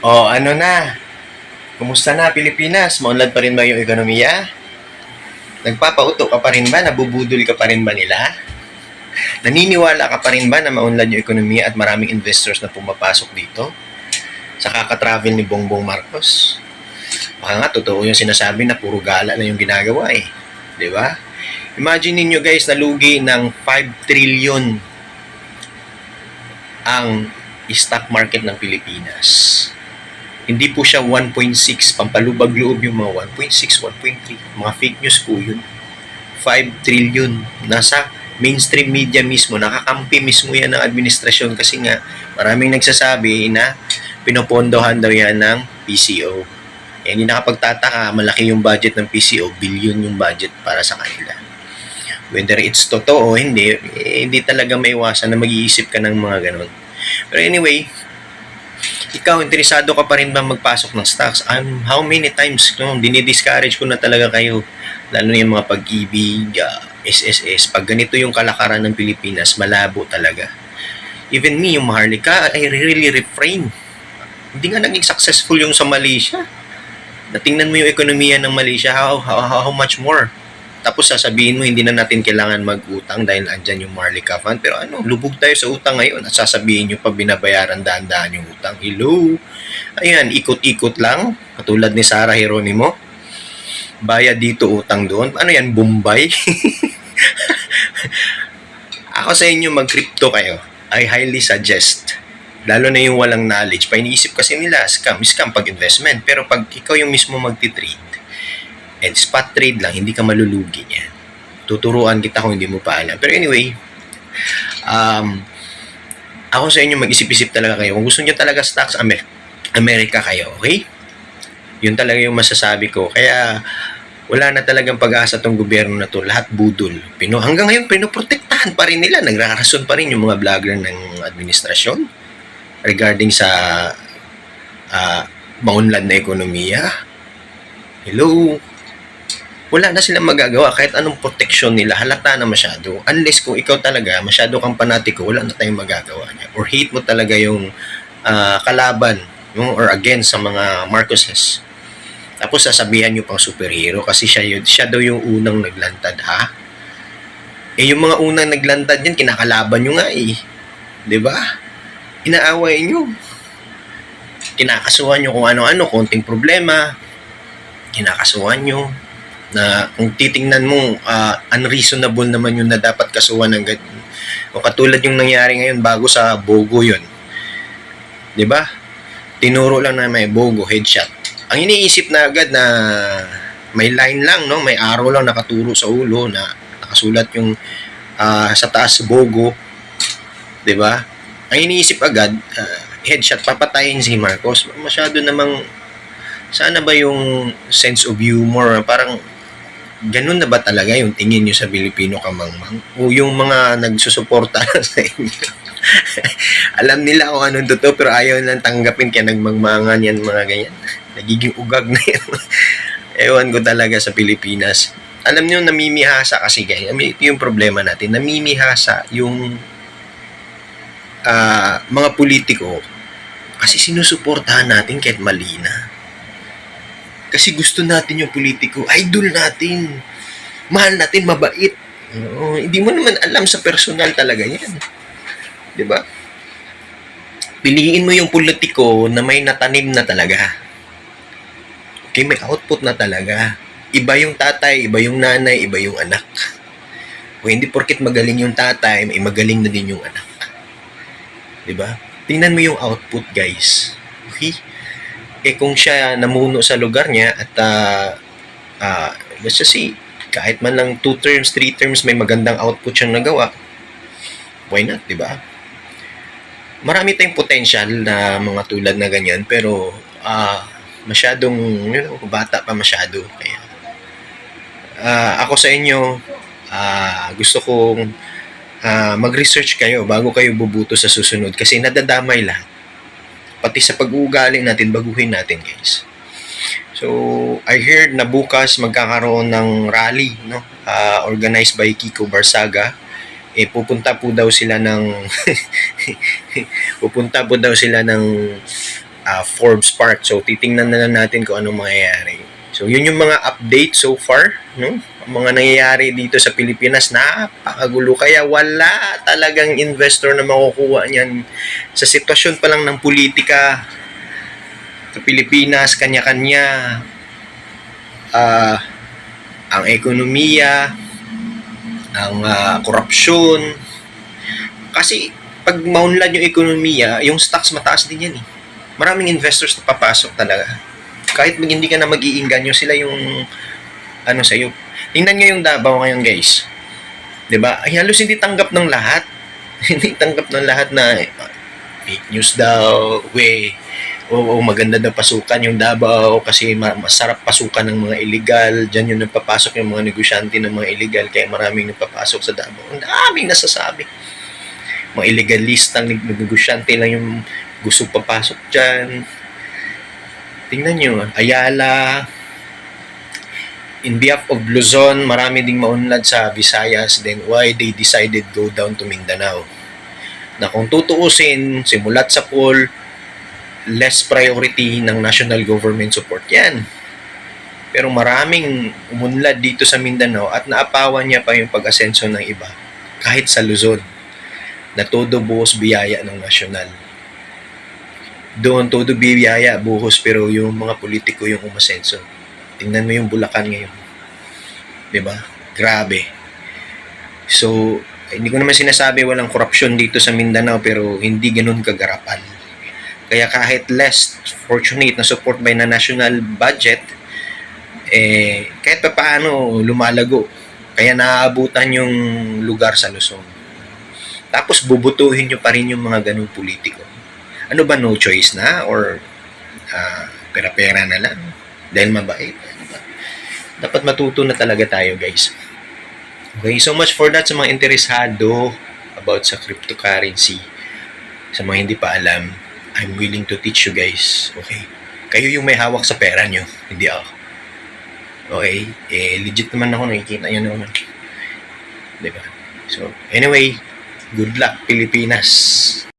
O ano na? Kumusta na Pilipinas? Maunlad pa rin ba yung ekonomiya? Nagpapauto ka pa rin ba? Nabubudol ka pa rin ba nila? Naniniwala ka pa rin ba na maunlad yung ekonomiya at maraming investors na pumapasok dito? Sa kaka-travel ni Bongbong Marcos? Baka nga, totoo yung sinasabi na puro gala na yung ginagawa eh. Ba? Imagine ninyo guys, nalugi ng 5 trillion ang stock market ng Pilipinas. Hindi po siya 1.6, pampalubag loob yung mga 1.6, 1.3. Mga fake news po yun. 5 trillion. Nasa mainstream media mismo, nakakampi mismo yan ng administrasyon kasi nga maraming nagsasabi na pinopondohan daw yan ng PCO. Eh, hindi nakapagtataka, malaki yung budget ng PCO, billion yung budget para sa kanila. Whether it's totoo o hindi, eh, hindi talaga maiwasan na mag-iisip ka ng mga ganun. Pero anyway, ikaw, interesado ka pa rin ba magpasok ng stocks? Um, how many times, no, dinidiscourage ko na talaga kayo, lalo na yung mga pag-ibig, ah, SSS, pag ganito yung kalakaran ng Pilipinas, malabo talaga. Even me, yung Maharlika, I really refrain. Hindi nga naging successful yung sa Malaysia. Natingnan mo yung ekonomiya ng Malaysia, how, how, how much more? Tapos sasabihin mo, hindi na natin kailangan mag-utang dahil andyan yung Marlica Fund. Pero ano, lubog tayo sa utang ngayon at sasabihin nyo pa binabayaran daan-daan yung utang. Hello? Ayan, ikot-ikot lang. Katulad ni Sarah Geronimo. Bayad dito, utang doon. Ano yan, Bombay? Ako sa inyo, mag-crypto kayo. I highly suggest. Lalo na yung walang knowledge. Painiisip kasi nila, scam, scam pag investment. Pero pag ikaw yung mismo magti-trade, and spot trade lang, hindi ka malulugi niyan. Tuturuan kita kung hindi mo pa alam. Pero anyway, um, ako sa inyo mag-isip-isip talaga kayo. Kung gusto niyo talaga stocks, Amer Amerika kayo, okay? Yun talaga yung masasabi ko. Kaya, wala na talagang pag-asa tong gobyerno na to. Lahat budol. Pino, hanggang ngayon, pinoprotektahan pa rin nila. Nagrarason pa rin yung mga vlogger ng administrasyon regarding sa uh, maunlad na ekonomiya. Hello? Wala na silang magagawa. Kahit anong protection nila halata na masyado. Unless kung ikaw talaga masyado kang panatiko wala na tayong magagawa niya. Or hate mo talaga yung uh, kalaban yung or against sa mga Marcoses. Tapos sasabihan nyo pang superhero kasi siya, yun, siya daw yung unang naglantad ha? Eh yung mga unang naglantad yan kinakalaban nyo nga eh. Di ba? Inaaway nyo kinakasuhan nyo kung ano-ano konting problema. Kinakasuhan nyo na kung titingnan mo uh, unreasonable naman yun na dapat kasuhan ng ganyan. O katulad yung nangyari ngayon bago sa Bogo yun. 'Di ba? Tinuro lang na may Bogo headshot. Ang iniisip na agad na may line lang no, may arrow lang nakaturo sa ulo na nakasulat yung uh, sa taas Bogo. 'Di ba? Ang iniisip agad uh, headshot papatayin si Marcos. Masyado namang sana ba yung sense of humor parang ganun na ba talaga yung tingin nyo sa Pilipino kamangmang? O yung mga nagsusuporta sa inyo? Alam nila kung anong totoo pero ayaw lang tanggapin kaya nagmangmangan yan mga ganyan. Nagiging ugag na yan. Ewan ko talaga sa Pilipinas. Alam niyo namimihasa kasi ganyan. Ito yung problema natin. Namimihasa yung uh, mga politiko kasi sinusuportahan natin kahit mali na kasi gusto natin yung politiko, idol natin. Mahal natin, mabait. No, hindi mo naman alam sa personal talaga yan. 'Di ba? Piliin mo yung politiko na may natanim na talaga. Okay, may output na talaga. Iba yung tatay, iba yung nanay, iba yung anak. O hindi porket magaling yung tatay, may magaling na din yung anak. 'Di ba? Tingnan mo yung output, guys. Okay? Eh kung siya namuno sa lugar niya at uh, uh, let's just say kahit man lang 2 terms, 3 terms may magandang output siyang nagawa why not, di ba? Marami tayong potential na mga tulad na ganyan pero uh, masyadong you know, bata pa masyado kaya uh, ako sa inyo uh, gusto kong uh, mag-research kayo bago kayo bubuto sa susunod kasi nadadamay lahat pati sa pag-uugali natin, baguhin natin guys. So, I heard na bukas magkakaroon ng rally, no? Uh, organized by Kiko Barsaga. Eh, pupunta po daw sila ng pupunta po daw sila ng ah, Forbes Park. So, titingnan na lang natin kung anong mangyayari. So, yun yung mga update so far, no? Mga nangyayari dito sa Pilipinas, napakagulo. Kaya wala talagang investor na makukuha niyan sa sitwasyon pa lang ng politika sa Pilipinas, kanya-kanya, ah, ang ekonomiya, ang korupsyon. Kasi pag maunlad yung ekonomiya, yung stocks mataas din yan eh. Maraming investors na papasok talaga. Kahit hindi ka na mag-iinganyo, sila yung ano sa'yo. Tingnan nyo yung Davao ngayon guys. 'Di ba? Ay halos hindi tanggap ng lahat. hindi tanggap ng lahat na eh, fake news daw, we, oo, maganda daw pasukan yung Davao kasi ma- masarap pasukan ng mga illegal. Diyan yung nagpapasok yung mga negosyante ng mga illegal kaya maraming nagpapasok sa Davao. Ang daming nasasabi. Mga illegalistang neg- negosyante lang yung gusto papasok dyan. Tingnan nyo, Ayala, in behalf of Luzon, marami ding maunlad sa Visayas, then why they decided go down to Mindanao. Na kung tutuusin, simulat sa poll, less priority ng national government support yan. Pero maraming umunlad dito sa Mindanao at naapawan niya pa yung pag-asenso ng iba kahit sa Luzon na todo buhos biyaya ng nasyonal. Doon todo biyaya buhos pero yung mga politiko yung umasenso. Tingnan mo yung Bulacan ngayon. 'Di ba? Grabe. So, hindi ko naman sinasabi walang korupsyon dito sa Mindanao pero hindi ganun kagarapan. Kaya kahit less fortunate na support by na national budget, eh, kahit pa paano lumalago. Kaya naaabutan yung lugar sa Luzon. Tapos bubutuhin nyo pa rin yung mga ganung politiko. Ano ba, no choice na? Or ah, pera-pera na lang? Dahil mabait? Ba? Dapat matuto na talaga tayo, guys. Okay, so much for that sa mga interesado about sa cryptocurrency. Sa mga hindi pa alam, I'm willing to teach you guys. Okay? Kayo yung may hawak sa pera nyo, hindi ako. Okay? Eh, legit naman ako, nakikita nyo naman. Diba? So, anyway, good luck, Pilipinas!